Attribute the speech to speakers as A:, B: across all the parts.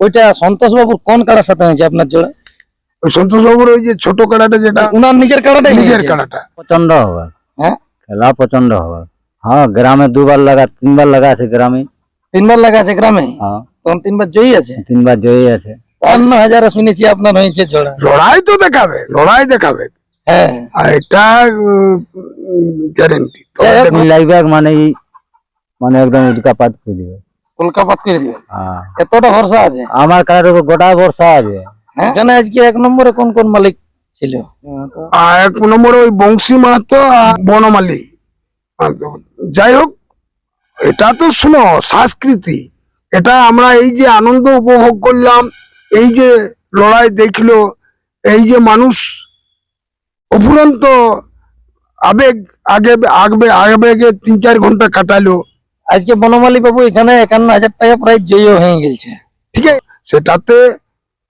A: ওইটা সন্তোষ বাবুর কোন কাড়ার সাথে হয়েছে আপনার জোড়া?
B: ওই সন্তোষ বাবুর ওই যে ছোট কাড়াটা যেটা
A: উনার নিজের কাড়াটাই
B: নিজের? কাড়াটা।
C: প্রচণ্ড হবে
A: হ্যাঁ?
C: খেলা প্রচণ্ড হবে হ্যাঁ গ্রামে দুবার লাগা তিনবার লাগা আছে গ্রামে।
A: তিনবার লাগা আছে গ্রামে?
C: হ্যাঁ।
A: তখন তিনবার জয়ী আছে?
C: তিনবার জয়ী আছে।
A: অন্য হাজারে শুনেছি আপনার হয়েছে জোড়া।
B: লড়াই তো দেখাবে লড়াই দেখাবে।
A: হ্যাঁ।
B: আর এটা গ্যারেন্টি
C: মানে মানে একদম করে দিবে
A: কলকাপাত করে দিবে
C: হ্যাঁ।
A: এতটা ভরসা আছে?
C: আমার কারার উপর গোটা বর্ষা আছে।
A: হ্যাঁ? এখানে আজকে এক নম্বরে কোন কোন মালিক ছিল?
B: আর এক নম্বরে ওই বংশী মাহাতো আর বনমালী যাই হোক এটা তো শুনো সংস্কৃতি এটা আমরা এই যে আনন্দ উপভোগ করলাম এই যে লড়াই দেখল এই যে মানুষ অফুরন্ত আবেগ আগে আগবে আবেগে তিন চার ঘণ্টা কাটালো
A: আজকে বনমালী বাবু এখানে একান্ন হাজার টাকা প্রায় জয়ী হয়ে গেছে।
B: ঠিক আছে? সেটাতে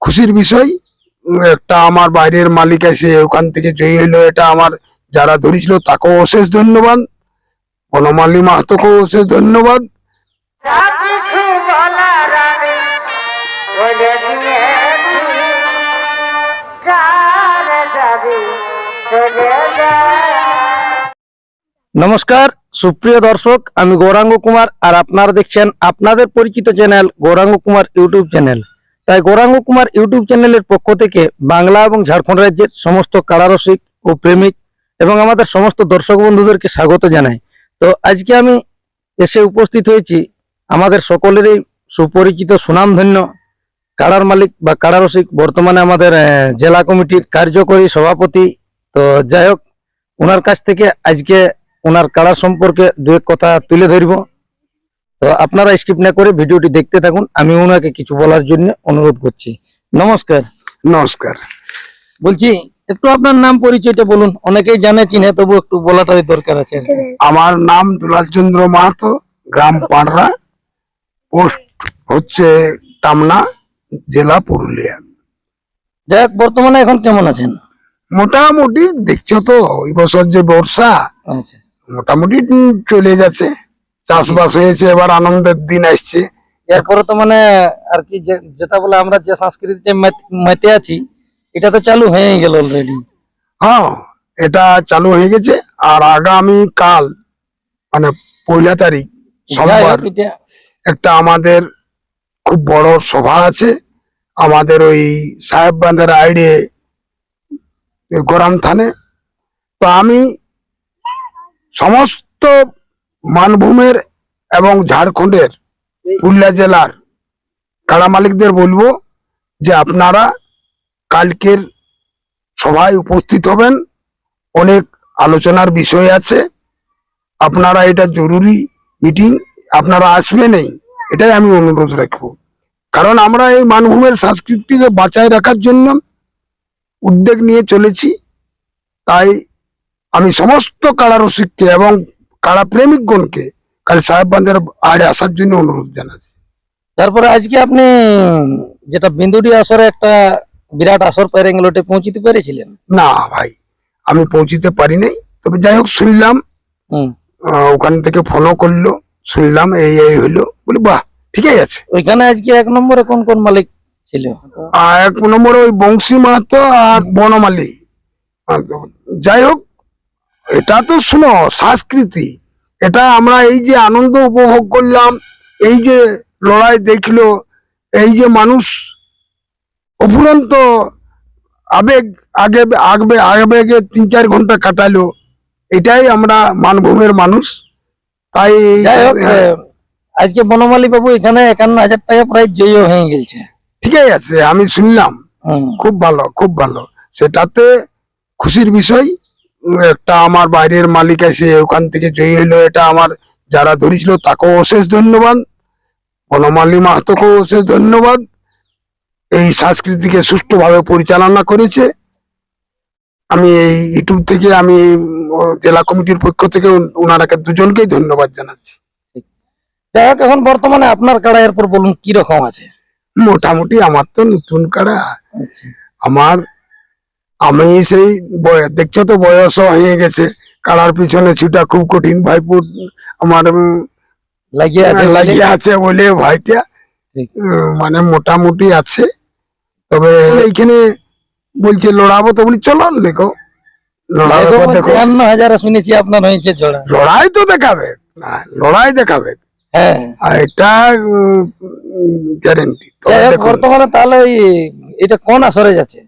B: খুশির বিষয় একটা আমার বাইরের মালিক এসে ওখান থেকে জয়ী হইল এটা আমার যারা ধরেছিল তাকেও অশেষ ধন্যবাদ। বনমালী মাহাতোকেও অশেষ ধন্যবাদ।
A: নমস্কার। সুপ্রিয় দর্শক, আমি গৌরাঙ্গ কুমার আর আপনারা দেখছেন আপনাদের পরিচিত channel Gouranga Kumar YouTube channel. তাই গৌরাঙ্গ কুমার ইউটিউব চ্যানেলের পক্ষ থেকে বাংলা এবং ঝাড়খণ্ড রাজ্যের সমস্ত কারারসিক ও প্রেমিক এবং আমাদের সমস্ত দর্শক বন্ধুদেরকে স্বাগত জানাই। তো আজকে আমি এসে উপস্থিত হয়েছি আমাদের সকলেরই সুপরিচিত সুনামধন্য কাড়ার মালিক বা কাড়ারসিক বর্তমানে আমাদের জেলা কমিটির কার্যকরী সভাপতি। তো যাই হোক ওনার কাছ থেকে আজকে ওনার কাড়ার সম্পর্কে দু এক কথা তুলে ধরব। তো আপনারা স্কিপ না করে ভিডিওটি দেখতে থাকুন। আমি ওনাকে কিছু বলার জন্য অনুরোধ করছি। নমস্কার।
B: নমস্কার।
A: বলছি একটু আপনার নাম পরিচয়টা বলুন। অনেকেই জানে চিনে তবু একটু বলাটাই দরকার আছে
B: আমার নাম দুলাল চন্দ্র মাহাতো গ্রাম পাড়রা। পোস্ট হচ্ছে টামনা জেলা পুরুলিয়া।
A: যাই হোক বর্তমানে এখন কেমন আছেন?
B: মোটামুটি দেখছ তো ওই বছর যে বর্ষা
A: আচ্ছা।
B: মোটামুটি চলে যাচ্ছে। চাষবাস হয়েছে এবার আনন্দের দিন আসছে।
A: এরপরে তো মানে আর কি যেটা বলে আমরা যে সংস্কৃতিতে মেত- মেতে আছি এটা তো চালু হয়ে গেল অলরেডি
B: হ্যাঁ এটা চালু হয়ে গেছে। আর আগামী কাল মানে পয়লা তারিখ সোমবার একটা আমাদের খুব বড় সভা আছে। আমাদের ওই সাহেব বান্ধার আইডে গরম থানে। তো আমি সমস্ত মানভূমের এবং ঝাড়খণ্ডের পুরুলিয়া জেলার কাড়া মালিকদের বলব যে আপনারা কালকের সভায় উপস্থিত হবেন। অনেক আলোচনার বিষয় আছে। আপনারা এটা জরুরি মিটিং, আপনারা আসবেনই এটাই আমি অনুরোধ রাখব। কারণ আমরা এই মানভূমের সংস্কৃতিকে বাঁচায় রাখার জন্য উদ্যোগ নিয়ে চলেছি। তাই আমি সমস্ত কাড়া রসিককে এবং কাড়া প্রেমিকগণকে কাল সাহেব বান্ধের আড়ে আসার জন্য অনুরোধ জানাচ্ছি।
A: তারপরে আজকে আপনি যেটা বিন্দুটি আসরে একটা বিরাট আসর পেরে গেলোটে পৌঁছিতে পেরেছিলেন?
B: না ভাই আমি পৌঁছিতে পারি নাই। তবে যাই হোক শুনলাম ওখান থেকে ফোনও করল শুনলাম এই এই হইল। বলি বাহ ঠিকই আছে।
A: ওইখানে আজকে এক নম্বরে কোন কোন মালিক ছিল?
B: আর এক নম্বরে ওই বংশী মাহাতো আর বনমালী। যাই হোক এটা তো শুনো সংস্কৃতি এটা আমরা এই যে আনন্দ উপভোগ করলাম এই যে লড়াই দেখল এই যে মানুষ অফুরন্ত আবেগ আগে আগবে আবেগে তিন চার ঘণ্টা কাটালো এটাই আমরা মানভূমের মানুষ। তাই
A: আহ, আজকে বনমালী বাবু এখানে একান্ন হাজার টাকা প্রায় জয়ী হয়ে গেছে।
B: ঠিকই আছে আমি শুনলাম। খুব ভালো খুব ভালো। সেটাতে খুশির বিষয় একটা আমার বাইরের মালিক এসে ওখান থেকে জয়ী হইল এটা আমার যারা ধরেছিল তাকেও অশেষ ধন্যবাদ। বনমালী মাহাতোকেও অশেষ ধন্যবাদ। এই সংস্কৃতিকে সুষ্ঠুভাবে পরিচালনা করেছে। আমি এই ইউটিউব থেকে আমি জেলা কমিটির পক্ষ থেকে ওনারাকে দুজনকেই ধন্যবাদ জানাচ্ছি।
A: যাই হোক এখন বর্তমানে আপনার কাড়া এরপর বলুন কি রকম আছে?
B: মোটামুটি আমার তো নতুন কাড়া। আমার আমি সেই দেখছ তো বয়স হয়ে গেছে। কালার পিছনে ছুটা খুব কঠিন। ভাইপুর আমার
A: লাগিয়ে আছে
B: লাগিয়ে আছে বলে ভাইটা মানে মোটামুটি আছে। তবে এইখানে বলছে লড়াবো তো। বলি চলো দেখো।
A: শুনেছি আপনার হয়েছে
B: লড়াই তো দেখাবে। না, লড়াই দেখাবে।
A: হ্যাঁ।
B: এটা গ্যারেন্টি
A: বর্তমানে তাহলে এটা কোন আসরে যাচ্ছে?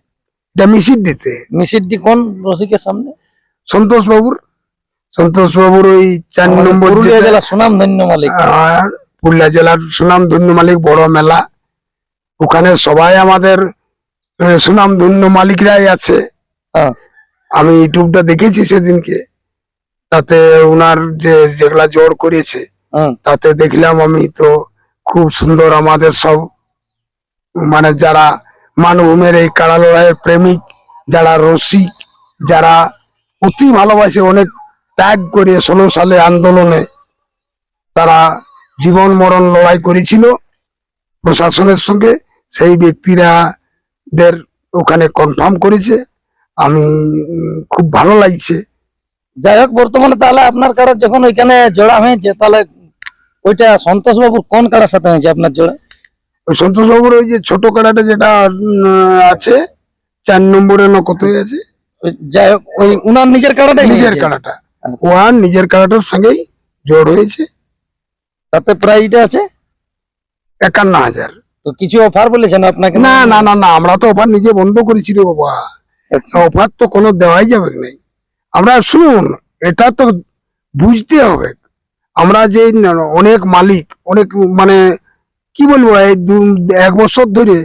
B: এটা মিশির দিতে।
A: মিসিডি কোন রসিকের সামনে?
B: সন্তোষ বাবুর। সন্তোষ বাবুর ওই চার
A: আমাদের
B: নম্বর
A: পুরুলিয়া জেলা সুনাম ধন্য মালিক।
B: আর পুরুলিয়া জেলার সুনাম ধন্য মালিক বড় মেলা। ওখানে সবাই আমাদের সুনাম ধন্য মালিকরাই আছে।
A: হ্যাঁ।
B: আমি ইউটিউবটা দেখেছি সেদিনকে। তাতে ওনার যে যেগুলা জোর করেছে
A: হুম,
B: তাতে দেখলাম আমি তো খুব সুন্দর আমাদের সব মানে যারা মানভূমের এই কাড়া লড়াইয়ের প্রেমিক, যারা রসিক, যারা অতি ভালোবাসে, অনেক ত্যাগ করে ষোলো সালে আন্দোলনে তারা জীবন মরণ লড়াই করেছিল প্রশাসনের সঙ্গে। সেই ব্যক্তিরা দের ওখানে কনফার্ম করেছে। আমি, খুব ভালো লাগছে।
A: যাই হোক, বর্তমানে তাহলে আপনার কারও যখন ওইখানে জোড়া হয়েছে, তাহলে ওইটা সন্তোষ বাবুর কোন কারার সাথে হয়েছে আপনার জোড়া?
B: ওই সন্তোষ বাবুর ওই যে ছোট কাড়াটা যেটা আছে চার নম্বরে না কত আছে?
A: যাই হোক ওই উনার নিজের কারাটাই
B: নিজের। কাড়াটা।
A: আচ্ছা।
B: নিজের কাড়াটার সঙ্গেই জোর হয়েছে।
A: তাতে প্রাইজটা আছে?
B: একান্ন হাজার।
A: তো কিছু অফার বলেছেন আপনাকে?
B: না না না না আমরা তো অফার নিজে বন্ধ করেছি রে বাবা।
A: আচ্ছা।
B: অফার তো কোনো দেওয়াই যাবে নাই। আমরা শুনুন এটা তো বুঝতে হবে। আমরা যে অনেক মালিক অনেক মানে কি বলব, এই এক বছর ধরে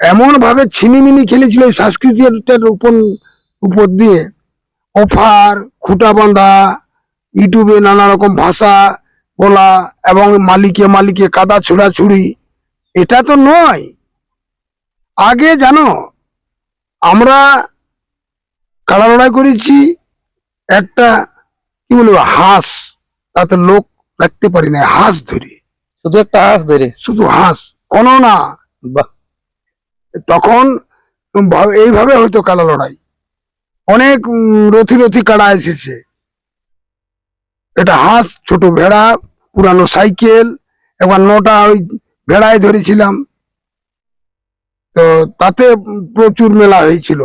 B: এমন ভাবে ছিনিমিনি খেলেছিল এই সংস্কৃতিটার উপর উপর দিয়ে। অফার, খুঁটা বাঁধা, ইউটিউবে নানা রকম ভাষা বলা এবং মালিকে মালিকে কাদা ছুড়াছুড়ি, এটা তো নয়। আগে জানো, আমরা কাড়া লড়াই করেছি? একটা, কি বলব, হাঁস, তাতে লোক রাখতে পারি না হাঁস ধরে।
A: শুধু একটা হাঁস ধরে
B: শুধু হাঁস? কোনো না।
A: বাহ।
B: তখন এইভাবে হয়তো কালা লড়াই। অনেক রথি রথি কাড়া এসেছে। এটা হাঁস ছোট ভেড়া পুরানো সাইকেল একবার নটা ওই ভেড়ায় ধরেছিলাম। তো তাতে প্রচুর মেলা হয়েছিল।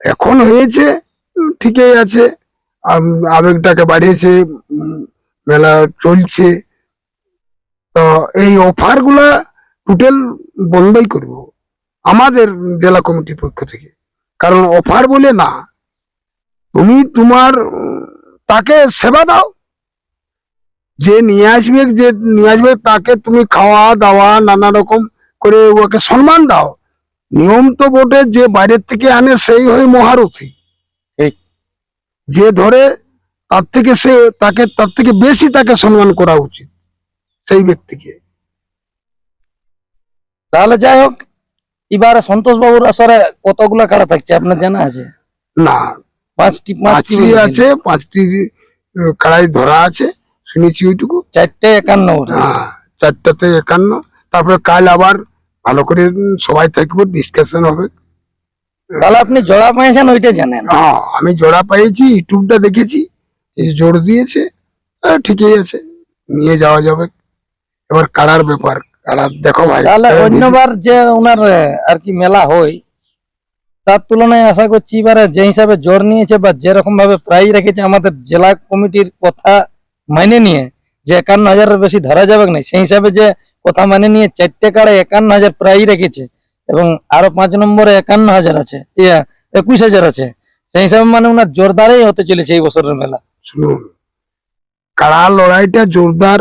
B: এখন হয়েছে ঠিকই আছে। আবেগটাকে বাড়িয়েছে মেলা চলছে। তো এই অফারগুলা টোটাল বন্ধই করব আমাদের জেলা কমিটির পক্ষ থেকে। কারণ অফার বলে না তুমি তোমার তাকে সেবা দাও। যে নিয়ে আসবে যে নিয়ে আসবে তাকে তুমি খাওয়া দাওয়া নানা রকম করে ওকে সম্মান দাও। নিয়ম তো বটে যে বাইরের থেকে আনে সেই হয় মহারথী। যে ধরে তার থেকে সে তাকে তার থেকে বেশি তাকে সম্মান করা উচিত। সেই ব্যক্তিকে।
A: তাহলে যাই হোক এবারে সন্তোষ বাবুর আসরে কতগুলা কাড়া থাকছে আপনার জানা আছে?
B: না।
A: পাঁচটি পাঁচটি
B: আছে পাঁচটি কাড়াই ধরা আছে শুনেছি ওইটুকু।
A: চারটে একান্ন
B: হ্যাঁ, চারটাতে একান্ন। তারপরে কাল আবার ভালো করে সবাই থাকব ডিসকাশন হবে।
A: তাহলে আপনি জোড়া পেয়েছেন ওইটা জানেন।
B: হ্যাঁ আমি জোড়া পাইছি ইউটিউবটা দেখেছি জোর দিয়েছে আহ, ঠিকই আছে নিয়ে যাওয়া যাবে। এবার কাড়ার ব্যাপার কাড়া দেখো ভাই
A: তাহলে অন্যবার যে ওনার আর কি মেলা হয় তার তুলনায় আশা করছি এবারে যে হিসাবে জোর নিয়েছে বা যেরকম ভাবে প্রাইজ রেখেছে আমাদের জেলা কমিটির কথা মানে নিয়ে যে একান্ন হাজারের বেশি ধরা যাবে না সেই হিসাবে যে কথা মানে নিয়ে চারটে কাড়ে একান্ন হাজার প্রাইজ রেখেছে এবং আরও পাঁচ নম্বরে একান্ন হাজার আছে একুশ হাজার আছে সেই হিসাবে মানে ওনার জোরদারেই হতে চলেছে এই বছরের মেলা।
B: শুনুন কাড়া লড়াইটা জোরদার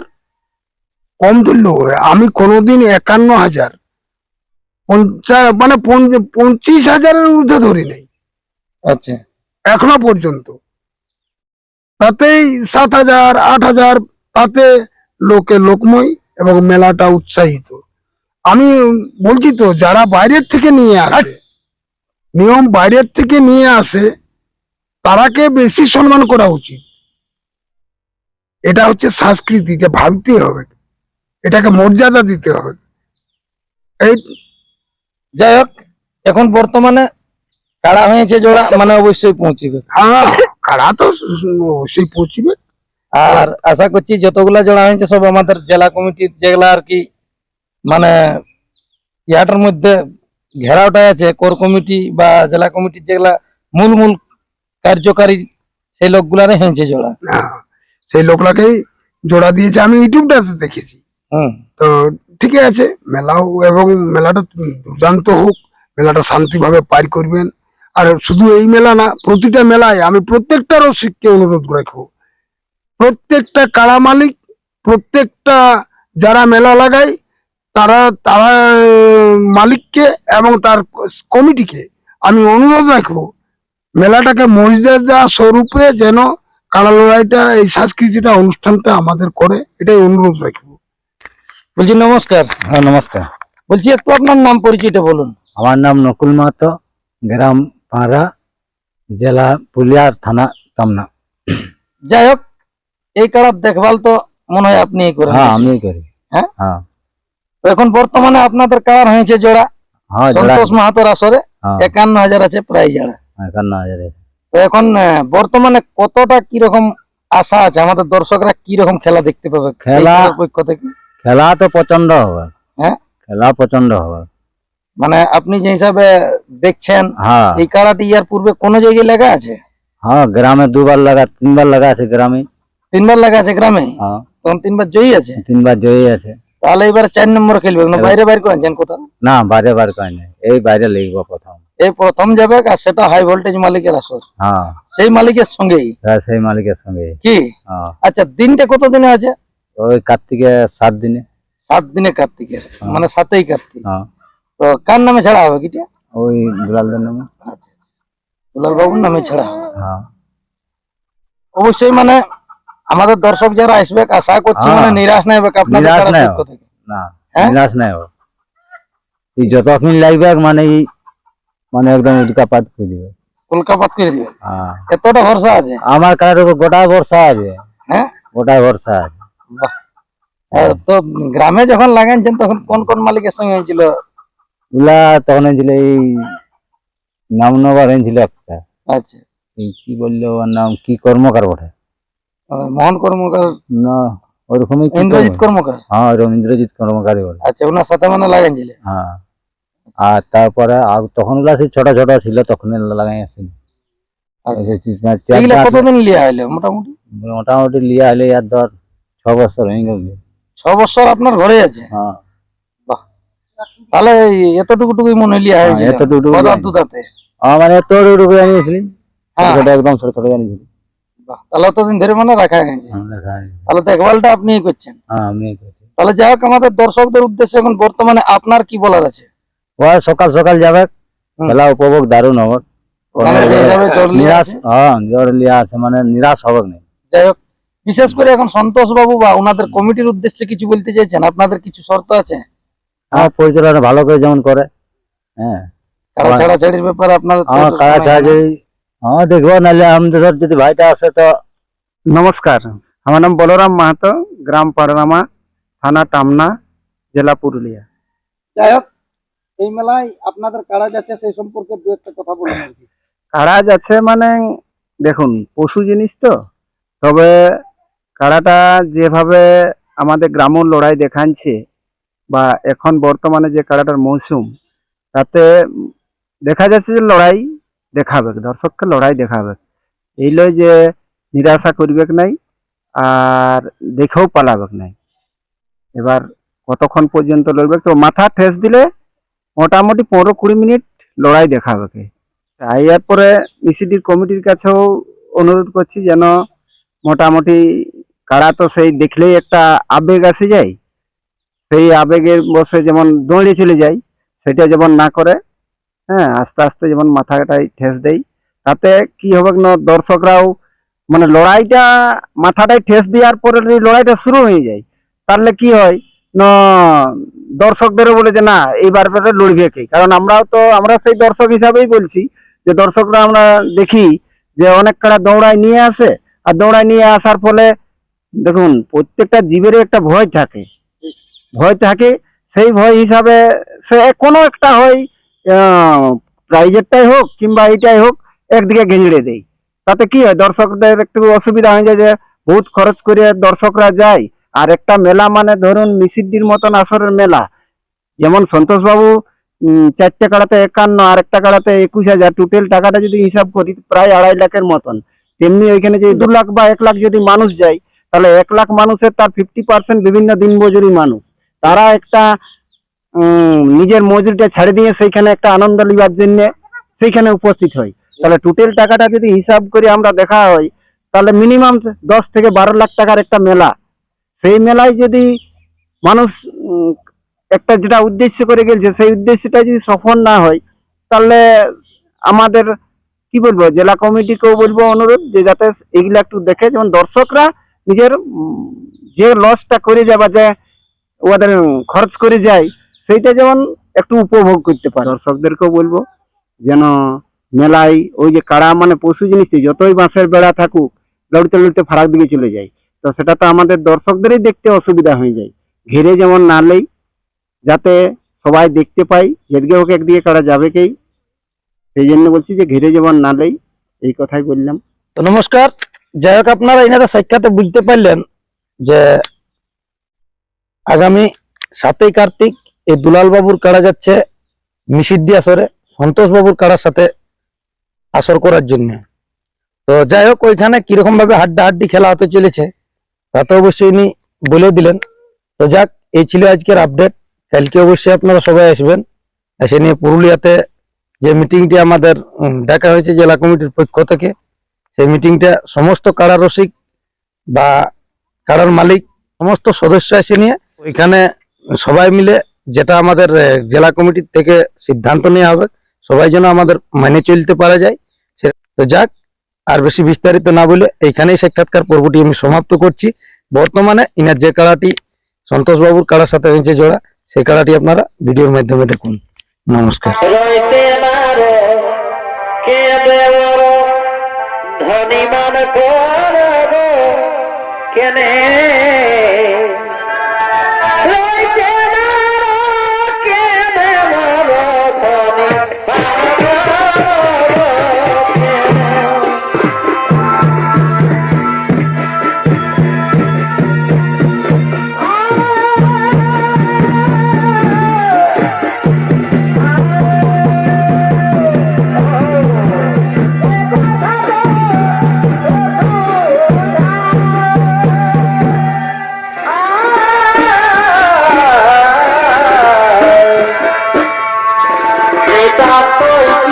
B: কম হয়। আমি কোনোদিন একান্ন হাজার পঞ্চাশ মানে পঁচিশ হাজারের ঊর্ধ্বে ধরি নাই।
A: আচ্ছা।
B: এখনও পর্যন্ত। তাতেই সাত হাজার আট হাজার তাতে লোকে লোকময় এবং মেলাটা উৎসাহিত। আমি বলছি তো যারা বাইরের থেকে নিয়ে আসে নিয়ম বাইরের থেকে নিয়ে আসে তারাকে বেশি সম্মান করা উচিত। এটা হচ্ছে সংস্কৃতি যে ভাবতে হবে। এটাকে মর্যাদা দিতে হবে। এই
A: যাই হোক এখন বর্তমানে কাড়া হয়েছে জোড়া মানে অবশ্যই পৌঁছিবে।
B: হ্যাঁ কারা তো অবশ্যই পৌঁছিবে।
A: আর আশা করছি যতগুলা জোড়া হয়েছে সব আমাদের জেলা কমিটির যেগুলা আর কি মানে ইয়াটার মধ্যে ঘেরাওটাই আছে। কোর কমিটি বা জেলা কমিটির যেগুলা মূল মূল কার্যকারী সেই লোকগুলারে হেঁচে জোড়া।
B: হ্যাঁ, সেই লোকটাকেই জোড়া দিয়েছে। আমি ইউটিউবটাতে দেখেছি। তো ঠিকই আছে মেলাও এবং মেলাটা দুর্দান্ত হোক, মেলাটা শান্তিভাবে পার করবেন। আর শুধু এই মেলা না, প্রতিটা মেলায় আমি প্রত্যেকটা রসিককে অনুরোধ রাখব। প্রত্যেকটা কাড়া মালিক, প্রত্যেকটা যারা মেলা লাগায়, তারা তারা মালিককে এবং তার কমিটিকে আমি অনুরোধ রাখব, মেলাটাকে মর্যাদা স্বরূপে যেন কাড়া লড়াইটা, এই সংস্কৃতিটা অনুষ্ঠানটা আমাদের করে, এটাই অনুরোধ রাখব।
A: বলছি নমস্কার।
C: হ্যাঁ নমস্কার।
A: বলছি একটু আপনার নাম পরিচয়টা বলুন।
C: আমার নাম নকুল মাহাতো গ্রাম পাড়া জেলা পুরুলিয়া থানা টামনা
A: যাই হোক এই কাড়ার দেখভাল তো মনে হয় আপনি করেন।
C: হ্যাঁ আমি করি।
A: হ্যাঁ?
C: হ্যাঁ।
A: তো এখন বর্তমানে আপনাদের কার হয়েছে জোড়া?
C: হ্যাঁ
A: সন্তোষ মাহাতোর আসরে
C: হ্যাঁ।
A: একান্ন হাজার আছে প্রায় জোড়া।
C: একান্ন হাজার
A: তো এখন বর্তমানে কতটা কীরকম আশা আছে? আমাদের দর্শকরা কীরকম খেলা দেখতে পাবে?
C: খেলা-
A: খেলার পক্ষ থেকে?
C: খেলা তো প্রচণ্ড হবে।
A: হ্যাঁ?
C: খেলা প্রচণ্ড হবে।
A: মানে আপনি যে হিসাবে দেখছেন
C: হ্যাঁ।
A: এই কাড়াটি ইয়ার পূর্বে কোন জায়গায় লেখা আছে?
C: হ্যাঁ গ্রামে দুবার লাগা তিনবার লাগা আছে গ্রামে।
A: তিনবার লেখা আছে গ্রামে?
C: হ্যাঁ।
A: তখন তিনবার জয়ী আছে?
C: তিনবার জয়ী আছে।
A: তাহলে এবার চার নম্বর খেলবে না বাইরে বাইরে করেছেন কোথাও?
C: না বাইরে বার কয় নাই। এই বাইরে লিখব প্রথম।
A: এই প্রথম যাবে আর সেটা হাই ভোল্টেজ মালিকের আসর।
C: হ্যাঁ।
A: সেই মালিকের সঙ্গেই?
C: হ্যাঁ, সেই মালিকের সঙ্গে
A: কি?
C: হ্যাঁ।
A: আচ্ছা দিনটা কত দিনে আছে?
C: ওই কার্তিকে সাত দিনে।
A: সাত দিনে কার্তিকের
C: হ্যাঁ।
A: মানে সাতই কার্তিক।
C: হ্যাঁ।
A: তো কার নামে ছাড়া হবে কিটা?
C: ওই দুলালদের নামে।
A: আচ্ছা। দুলাল বাবুর নামে ছাড়া হবে।
C: হ্যাঁ।
A: অবশ্যই মানে আমাদের দর্শক যারা আসবে আশা করছি। মানে নিরাশ না হবে আপনাদের
C: নিরাশ নাই না? নিরাশ নাই ও এই যতক্ষণ লাগবে মানে মানে একদম উল্কাপাত করে দিবে।
A: করে দিবে।
C: হ্যাঁ।
A: এতটা ভরসা আছে?
C: আমার কারোর গোটা ভরসা আছে।
A: হ্যাঁ?
C: গোটা ভরসা আছে।
A: তো গ্রামে যখন লাগাইছেন তখন কোন কোন মালিকের সঙ্গে হয়েছিল?
C: তখন ছিল এই নামনগর ছিল একটা।
A: আচ্ছা।
C: এই কি বলল ওর নাম কি কর্মকার বটে?
A: মোহন কর্মকার?
C: না ওরকমই
A: ইন্দ্রজিৎ
C: কর্ম-
A: কর্মকার?
C: হ্যাঁ রবীন্দ্রজিৎ কর্মকারী বলে
A: আচ্ছা ওনার সাথে মানে লাগাইছিলে?
C: হ্যাঁ। আর তারপরে আর তখন ওগুলা সেই ছোট ছোট ছিল তখন লাগাই আসছিল
A: আচ্ছা। কতদিন লিয়া হইল মোটামুটি?
C: মোটামুটি লিয়া হলে আর ধর ছ বছর হয়ে গেল।
A: ছ বছর আপনার ঘরে আছে?
C: হ্যাঁ।
A: তাহলে মনে হ্যাঁ,
C: এতটুকু
A: দুধাতে
C: আমার এত রুটুকু জানিয়েছিলি একদম ছোট ছোট জানিয়েছিলি
A: তাহলে অতদিন ধরে মানে রাখা
C: হ্যাঁ।
A: তাহলে দেখভালটা আপনি করছেন।
C: হ্যাঁ করছি।
A: তাহলে যাই হোক আমাদের দর্শকদের উদ্দেশ্যে এখন বর্তমানে আপনার কি বলার আছে?
C: সকাল সকাল যাবে। খেলা উপভোগ দারুণ হবে। নিরাশ হ্যাঁ জ্বর লিয়া আছে মানে নিরাশ হবে না
A: যাই হোক বিশেষ করে এখন সন্তোষ বাবু বা ওনাদের কমিটির উদ্দেশ্যে কিছু বলতে চাইছেন? আপনাদের কিছু শর্ত আছে?
C: হ্যাঁ পরিচালনা ভালো করে যেমন করে। হ্যাঁ।
A: কারা ব্যাপারে আপনাদের তো
C: হ্যাঁ কারা
A: সময়
C: ছাড়া
A: নেই।
C: হ্যাঁ দেখব নাহলে আমাদের যদি ভাইটা আসে তো।
D: নমস্কার আমার নাম বলরাম মাহাতো গ্রাম পাড়রামা থানা টামনা জেলা পুরুলিয়া।
A: যাই হোক এই মেলায় আপনাদের কারা যাচ্ছে সেই সম্পর্কে দু একটা কথা বলুন আর কি।
D: কাড়া যাচ্ছে মানে দেখুন পশু জিনিস তো। তবে কাড়াটা যেভাবে আমাদের গ্রামের লড়াই দেখাচ্ছে বা এখন বর্তমানে যে কারাটার মৌসুম, তাতে দেখা যাচ্ছে যে লড়াই দেখাবে, দর্শককে লড়াই দেখাবে। এই লয় যে নিরাশা করবে নাই আর দেখেও পালাবে নাই। এবার কতক্ষণ পর্যন্ত লড়বে তো মাথা ঠেস দিলে মোটামুটি পনেরো কুড়ি মিনিট লড়াই দেখাবে তাই এরপরে মিসিডির কমিটির কাছেও অনুরোধ করছি যেন মোটামুটি কারা তো সেই দেখলেই একটা আবেগ আসে যায়। সেই আবেগের বসে যেমন দৌড়ে চলে যায়, সেটা যেমন না করে হ্যাঁ আস্তে আস্তে যেমন মাথাটাই ঠেস দেয়, তাতে কি হবে না, দর্শকরাও মানে লড়াইটা মাথাটাই ঠেস দেওয়ার পরে লড়াইটা শুরু হয়ে যায়। তাহলে কি হয়? না, দর্শকদেরও বলে যে না, এইবার বেটা লড়বে কে? কারণ আমরাও তো, আমরা সেই দর্শক হিসাবেই বলছি, যে দর্শকরা আমরা দেখি যে অনেক কারা দৌড়ায় নিয়ে আসে, আর দৌড়ায় নিয়ে আসার ফলে দেখুন, প্রত্যেকটা জীবের একটা ভয় থাকে। ভয় থাকে, সেই ভয় হিসাবে সে কোনো একটা হয় প্রাইজেরটাই হোক কিংবা এইটাই হোক, একদিকে ঘেঁচড়ে দেয়। তাতে কি হয়, দর্শকদের একটু অসুবিধা হয়ে যায় যে, বহুত খরচ করে দর্শকরা যায়। আর একটা মেলা মানে ধরুন মিসিডির মতন আসরের মেলা। যেমন সন্তোষবাবু চারটে কাড়াতে একান্ন, আর একটা কাড়াতে একুশ হাজার। টোটাল টাকাটা যদি হিসাব করি, প্রায় আড়াই লাখের মতন। তেমনি ওইখানে যদি দু লাখ বা এক লাখ যদি মানুষ যায় তাহলে এক লাখ মানুষের তার ফিফটি পার্সেন্ট বিভিন্ন দিন মজুরি মানুষ। তারা একটা নিজের মজুরিটা ছেড়ে দিয়ে সেইখানে একটা আনন্দ লিবার জন্য সেইখানে উপস্থিত হয়। তাহলে টোটাল টাকাটা যদি হিসাব করে আমরা দেখা হয়, তাহলে মিনিমাম দশ থেকে বারো লাখ টাকার একটা মেলা। সেই মেলায় যদি মানুষ একটা যেটা উদ্দেশ্য করে গেছে সেই উদ্দেশ্যটা যদি সফল না হয়, তাহলে আমাদের, কি বলব, জেলা কমিটিকেও বলব অনুরোধ যে যাতে এগুলা একটু দেখে, যেমন দর্শকরা নিজের যে লসটা করে যায় বা যে ওদের খরচ করে যায়, সেইটা যেমন একটু উপভোগ করতে পারে। দর্শকদেরকেও বলব, যেন মেলায় ওই যে কাড়া মানে পশু জিনিসটি যতই বাঁশের বেড়া থাকুক, লড়তে লড়তে ফারাক দিকে চলে যায়। তো সেটা তো আমাদের দর্শকদেরই দেখতে অসুবিধা হয়ে যায়। ঘিরে যেমন না লেই যাতে সবাই দেখতে পাই যেদিকে হোক একদিকে কাড়া যাবে কেই সেই জন্য বলছি যে ঘিরে যেমন না লেই এই কথাই বললাম।
A: তো নমস্কার। যাই হোক, আপনারা এনাদের সাক্ষাতে বুঝতে পারলেন যে আগামী সাতই কার্তিক এই দুলাল বাবুর কাড়া যাচ্ছে মিসিদ্দি আসরে সন্তোষ বাবুর কাড়ার সাথে আসর করার জন্য। তো যাই হোক, ওইখানে কীরকম ভাবে হাড্ডা হাড্ডি খেলা হতে চলেছে, তা তো অবশ্যই উনি বলে দিলেন। তো যাক, এই ছিল আজকের আপডেট। কালকে অবশ্যই আপনারা সবাই আসবেন। এসে নিয়ে পুরুলিয়াতে যে মিটিংটি আমাদের ডাকা হয়েছে জেলা কমিটির পক্ষ থেকে সেই মিটিংটা সমস্ত কাড়া রসিক বা কাড়ার মালিক, সমস্ত সদস্য এসে নিয়ে ওইখানে সবাই মিলে যেটা আমাদের জেলা কমিটির থেকে সিদ্ধান্ত নেওয়া হবে, সবাই যেন আমাদের মেনে চলতে পারা যায়। তো যাক, আর বেশি বিস্তারিত না বলে এইখানেই সাক্ষাৎকার পর্বটি আমি সমাপ্ত করছি। বর্তমানে ইনার যে কাড়াটি সন্তোষ বাবুর কাড়ার সাথে হয়েছে জোড়া, সেই কাড়াটি আপনারা ভিডিওর মাধ্যমে দেখুন। নমস্কার।
E: ধনী মান কেনে? এটা